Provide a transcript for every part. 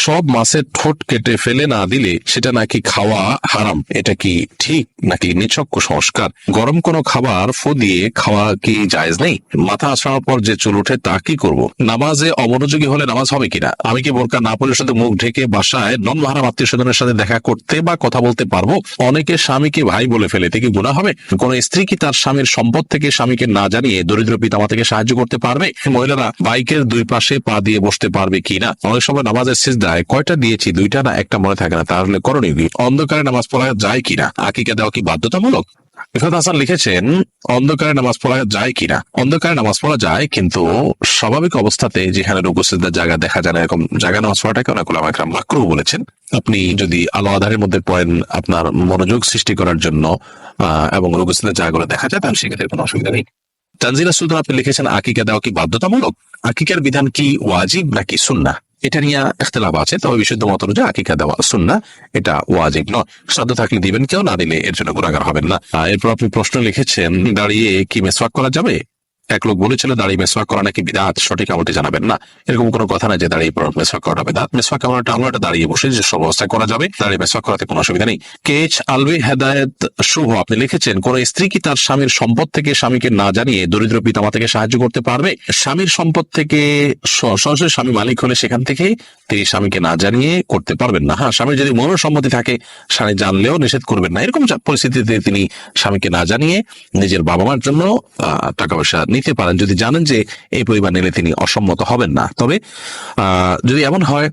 সব মাছের ঠোঁট কেটে ফেলে না দিলে সেটা নাকি খাওয়া হারাম? এটা কি ঠিক নাকি নিছক সংস্কার গরম কোনো খাবার ফু দিয়ে খাওয়া কি জায়েজ নেই? মাথা আছড়ানোর পর যে চুল ওঠে তা কি করব? নামাজে অমনোযোগী হলে নামাজ হবে কিনা? আমি কি বোরকা না পরে শুধু মুখ ঢেকে বাসায় নন ভাড়া আত্মীয় স্বজনের সাথে দেখা করতে বা কথা বলতে পারব? অনেকে স্বামীকে ভাই বলে ফেলে থেকে গুণা হবে? কোন স্ত্রী কি তার স্বামীর সম্পদ থেকে স্বামীকে না জানিয়ে দরিদ্র পিতামা থেকে সাহায্য করতে পারবে? মহিলারা বাইকের দুই পাশে পা দিয়ে বসতে পারবে কিনা? অনেক সময় নামাজের সিজদায় কয়টা দিয়েছি, দুইটা না একটা মনে থাকে না, তাহলে করণীয় কি? অন্ধকারে নামাজ পড়া যায় কিনা? আকিকা দেওয়া কি বাধ্যতামূলক? ইফাত হাসান লিখেছেন, অন্ধকারে নামাজ পড়া যায় কিনা? অন্ধকারে নামাজ পড়া যায়, কিন্তু স্বাভাবিক অবস্থাতে যেখানে রুকুসিদ্দার জায়গা দেখা যায় না, এরকম জায়গা নামাজ পড়াটাকে অনেক ওলামা একরাম মাকরু বলেছেন। আপনি যদি আলো আধারের মধ্যে পড়েন আপনার মনোযোগ সৃষ্টি করার জন্য এবং রুকুসিদ্দার জায়গাগুলো দেখা যায়, তাহলে সেক্ষেত্রে কোনো অসুবিধা নেই। তানজিলা সুলতান আপনি লিখেছেন, আকিকা দেওয়া কি বাধ্যতামূলক? আকিকার বিধান কি ওয়াজিব নাকি সুন্না এটা নিয়ে ইখতলাফ আছে, তবে বিশুদ্ধ মত অনুযায়ী আকিকা দেওয়া সুন্না এটা ওয়াজিব নয়। শ্রদ্ধা থাকলে দিবেন কেউ, না দিলে এর জন্য গুণাগার হবেন না। এরপর আপনি প্রশ্ন লিখেছেন, দাঁড়িয়ে কি মেসওয়াক করা যাবে? এক লোক বলেছিল দাঁড়িয়ে মেসওয়াক করা নাকি বিদাত? সঠিক আমলটি জানাবেন না। এরকম কোনো কথা নাই যে দাঁড়িয়ে মেসওয়াক করা বিদাত। মেসওয়াক আমল? একটা আমলটা দাঁড়িয়ে বসে যে সব অবস্থায় করা যাবে, দাঁড়িয়ে মেসওয়াক করাতে কোনো অসুবিধা নেই। কেচ আলবি হেদায়েত শুভ, আপনি লিখেছেন, কোন স্ত্রী কি তার স্বামীর সম্পদ থেকে স্বামীকে না জানিয়ে দরিদ্র পিতামা থেকে সাহায্য করতে পারবে? স্বামীর সম্পদ থেকে সরাসরি স্বামী মালিক হলে সেখান থেকে তিনি স্বামীকে না জানিয়ে করতে পারবেন না। হ্যাঁ স্বামীর যদি মনের সম্মতি থাকে, স্বামী জানলেও নিষেধ করবেন না। এরকম পরিস্থিতিতে তিনি স্বামীকে না জানিয়ে নিজের বাবা মার জন্য টাকা পয়সা নিতে পারেন। যদি জানেন যে এই পরিমাণ নিলে তিনি অসম্মত হবেন না। তবে যদি এমন হয়,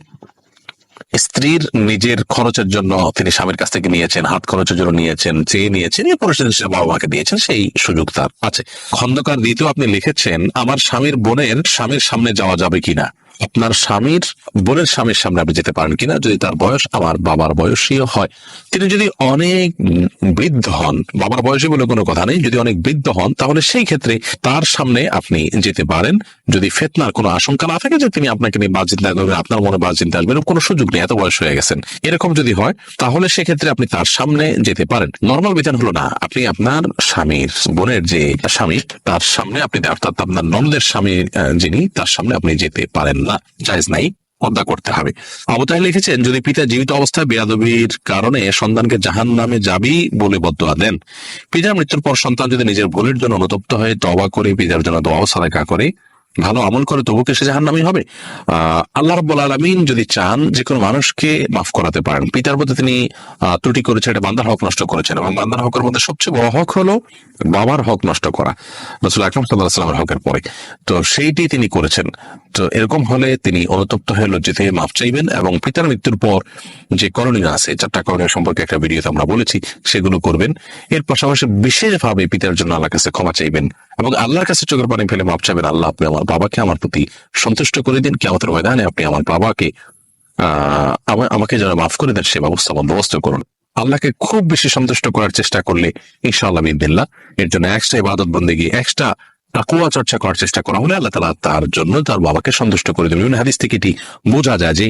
স্ত্রীর নিজের খরচের জন্য তিনি স্বামীর কাছ থেকে নিয়েছেন, হাত খরচের জন্য নিয়েছেন, চেয়ে নিয়েছেন এরপরে সেদিন বাবা মাকে দিয়েছেন, সেই সুযোগ তার আছে। খন্দকার দ্বিতীয় আপনি লিখেছেন, আমার স্বামীর বোনের স্বামীর সামনে যাওয়া যাবে কিনা? আপনার স্বামীর, বোনের স্বামীর সামনে আপনি যেতে পারেন কিনা, যদি তার বয়স আমার বাবার বয়সীও হয়। তিনি যদি অনেক বৃদ্ধ হন, বাবার বয়সী বলে কোনো কথা নেই, যদি অনেক বৃদ্ধ হন, তাহলে সেই ক্ষেত্রে তার সামনে আপনি যেতে পারেন। যদি ফেতনার কোনো আশঙ্কা না থাকে যে তিনি আপনাকে নিয়ে বাজ চিন্তা করবেন আপনার মনে বাজ চিন্তা আসবে কোনো সুযোগ নেই, এত বয়স হয়ে গেছেন। এরকম যদি হয়, তাহলে সেক্ষেত্রে আপনি তার সামনে যেতে পারেন। নর্মাল বিধান হলো না, আপনি আপনার স্বামীর, বোনের যে স্বামী, তার সামনে আপনি, অর্থাৎ আপনার নন্দের স্বামী যিনি, তার সামনে আপনি যেতে পারেন। না জায়েজ নাই পর্দা করতে হবে। অবতায় লিখেছেন, যদি পিতা জীবিত অবস্থায় বেয়াদবির কারণে সন্তানকে জাহান নামে যাবি বলে বদা দেন। পিতার মৃত্যুর পর সন্তান যদি নিজের ভুলের জন্য অনুতপ্ত হয়ে তবা করে পিতার জন্য দোয়া সাদা করে ভালো আমল করে তবু কে সে জাহান্নামী হবে? আল্লাহ রব্বুল আলমিন যদি চান যে কোনো মানুষকে মাফ করাতে পারেন। পিতার মধ্যে তিনি ত্রুটি করেছেন, এটা বান্দার হক নষ্ট করেছেন এবং বান্দার হকের মধ্যে সবচেয়ে বড় হক হলো বাবার হক নষ্ট করা। রসুল আকরম সাল্লাহ হকের পরে। তো সেইটি তিনি করেছেন। তো এরকম হলে তিনি অনুতপ্ত হয়ে লজ্জিত হয়ে মাফ চাইবেন এবং পিতার মৃত্যুর পর যে করণীয় আছে, চারটা করণীয় সম্পর্কে একটা ভিডিওতে আমরা বলেছি, সেগুলো করবেন। এর পাশাপাশি বিশেষভাবে পিতার জন্য আল্লাহ কাছে ক্ষমা চাইবেন। এবং আল্লাহর কাছে চোখের পানি ফেলে মাপ চাইবেন, আল্লাহ আপনি আমার বাবাকে আমার প্রতি সন্তুষ্ট করে দিন কেমতের ময়দানে আপনি আমার বাবাকে, আহ আমাকে যেন মাফ করে দেন, সে ব্যবস্থা বন্দোবস্ত করুন। আল্লাহকে খুব বেশি সন্তুষ্ট করার চেষ্টা করলে ইনশাআল্লাহ বিদিল্লাহ এর জন্য এক্সট্রা ইবাদত বন্দে গিয়ে এক্সট্রা তাকুয়া চর্চা করার চেষ্টা করা হলে আল্লাহ তালা তার জন্য তার বাবাকে সন্তুষ্ট করে দেবেন। হাদিস থেকে এটি বোঝা যায় যে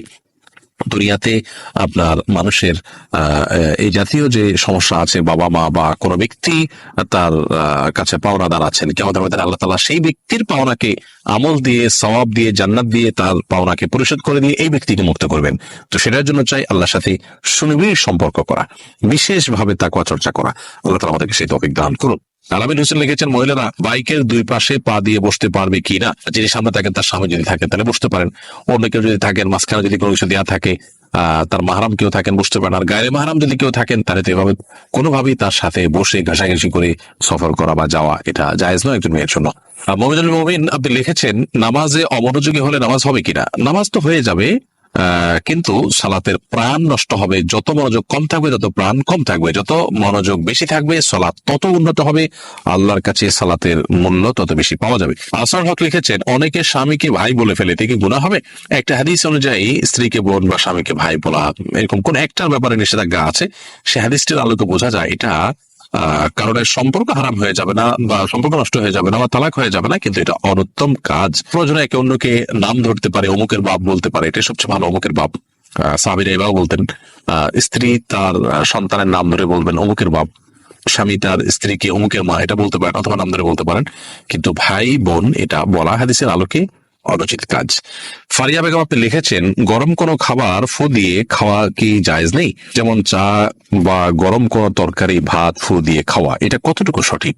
দুনিয়াতে আপনার মানুষের এই জাতীয় যে সমস্যা আছে, বাবা মা বা কোনো ব্যক্তি তার কাছে পাওনাদার আছেন কেমন আমাদের আল্লাহ তালা সেই ব্যক্তির পাওনাকে আমল দিয়ে, সওয়াব দিয়ে, জান্নাত দিয়ে তার পাওনাকে পরিশোধ করে দিয়ে এই ব্যক্তিকে মুক্ত করবেন। তো সেটার জন্য চাই আল্লাহর সাথে সুনিবিড় সম্পর্ক করা, বিশেষভাবে তাকুয়া চর্চা করা। আল্লাহ তালা আমাদেরকে সেই তফিক দান করুন। আলামিন হোসেন লিখেছেন, মহিলারা বাইকের দুই পাশে পা দিয়ে বসতে পারবে কি না? যিনি সামনে থাকেন তার সামনে যদি থাকেন তাহলে বসতে পারেন। অন্য কেউ যদি থাকেন, মাঝখানে যদি কোনো কিছু দেওয়া থাকে তার মাহারাম কেউ থাকেন, বসতে পারেন। আর গায়ে মাহারাম যদি কেউ থাকেন, তাহলে তো এভাবে কোনোভাবেই তার সাথে বসে ঘাসাঘাসি করে সফর করা বা যাওয়া, এটা জায়েজ নয় একজন মেয়ের জন্য। মমিনুল মমিন, আপনি লিখেছেন, নামাজে অমনোযোগী হলে নামাজ হবে কিনা নামাজ তো হয়ে যাবে কিন্তু সালাতের প্রাণ নষ্ট হবে। যত মনোযোগ কম থাকবে, তত প্রাণ কম থাকবে। যত মনোযোগ বেশি থাকবে, সালাত তত উন্নত হবে। আল্লাহর কাছে সালাতের মূল্য তত বেশি পাওয়া যাবে। আসার হক লিখেছেন, অনেকে স্বামীকে ভাই বলে ফেলে থেকে গুণা হবে? একটা হাদিস অনুযায়ী, স্ত্রীকে বোন বা স্বামীকে ভাই বলা, এরকম কোন একটার ব্যাপারে নিষেধাজ্ঞা আছে? সে হাদিসটির আলোকে বোঝা যায়, এটা আহ, কারণের সম্পর্ক হারাম হয়ে যাবে না বা সম্পর্ক নষ্ট হয়ে যাবে না বা তালাক হয়ে যাবে না কিন্তু এটা অনুত্তম কাজ। প্রয়োজনে একে অন্যকে নাম ধরতে পারে অমুকের বাপ বলতে পারে এটা সবচেয়ে ভালো অমুকের বাপ। আহ, সাবির এবাও বলতেন আহ, স্ত্রী তার সন্তানের নাম ধরে বলবেন অমুকের বাপ। স্বামী তার স্ত্রীকে অমুকের মা এটা বলতে পারেন অথবা নাম ধরে বলতে পারেন। কিন্তু ভাই বোন এটা বলা হাদিসের আলোকে অনুচিত কাজ। ফারিয়া বেগম আপনি লিখেছেন, গরম কোনো খাবার ফু দিয়ে খাওয়া কি জায়েজ নেই? যেমন চা বা গরম কোনো তরকারি, ভাত ফু দিয়ে খাওয়া। এটা কতটুকু সঠিক?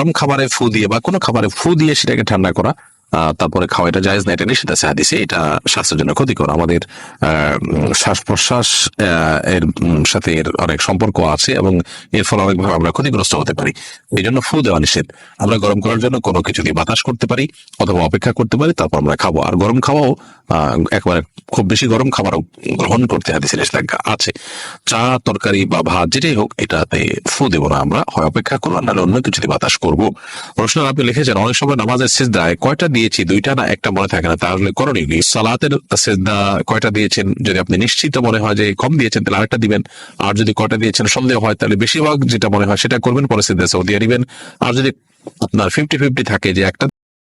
গরম খাবারে ফু দিয়ে বা কোনো খাবারে ফু দিয়ে সেটাকে ঠান্ডা করা তারপরে খাওয়া এটা জায়েজ না, এটা নিষেধ আছে হাদিসে, এটা স্বাস্থ্যের জন্য ক্ষতিকর। আমাদের শ্বাস প্রশ্বাস এর সাথে এর অনেক সম্পর্ক আছে এবং এর ফলে অনেকভাবে আমরা ক্ষতিগ্রস্ত হতে পারি। এই জন্য ফু দেওয়া নিষেধ। আমরা গরম করার জন্য কোনো কিছু দিয়ে বাতাস করতে পারি অথবা অপেক্ষা করতে পারি, তারপর আমরা খাব। আর গরম খাওয়াও একেবারে খুব বেশি গরম খাবারও গ্রহণ করতে হাদিসে নিষেধাজ্ঞা আছে। চা, তরকারি বা ভাত, যেটাই হোক, এটাতে ফু দেবো না আমরা, হয় অপেক্ষা করব নাহলে অন্য কিছু দিয়ে বাতাস করব। প্রশ্ন আপনি লিখেছেন, অনেক সময় নামাজের সেজদায় কয়টা দিয়েছি? দুইটা না একটা মনে থাকে না, তাহলে করণীয় সালাতের সেজদা কয়টা দিয়েছেন? যদি আপনি নিশ্চিত মনে হয় যে কম দিয়েছেন, তাহলে আরেকটা দিবেন। আর যদি কয়টা দিয়েছেন, সন্দেহ হয়, তাহলে বেশিরভাগ যেটা মনে হয় সেটা করবেন, পরে সৌদিয়া দিবেন আর যদি আপনার ফিফটি ফিফটি থাকে যে একটা